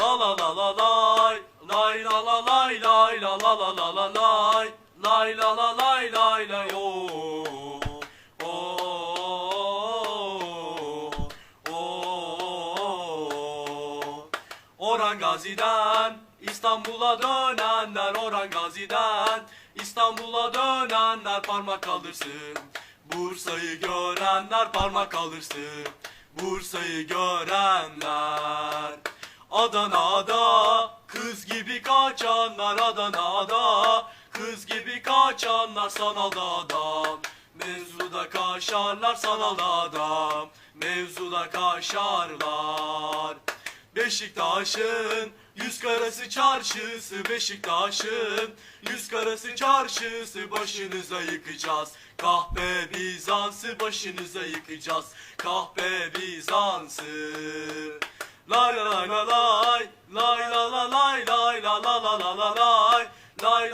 La la la la lay lay la la lay lay la la la la la lay lay la la lay lay lay o o o Orhan Gazi'den İstanbul'a dönenler Orhan Gazi'den İstanbul'a dönenler parmak kaldırsın. Bursa'yı görenler parmak kaldırsın. Bursa'yı görenler Adana'da kız gibi kaçanlar Adana'da kız gibi kaçanlar sanalda adam Mevzuda kaşarlar sanalda adam Mevzuda kaşarlar. Beşiktaş'ın yüz karası çarşısı Beşiktaş'ın yüz karası çarşısı başınıza yıkacağız. Kahpe Bizans'ı başınıza yıkacağız. Kahpe Bizans'ı. La la la la la la la la la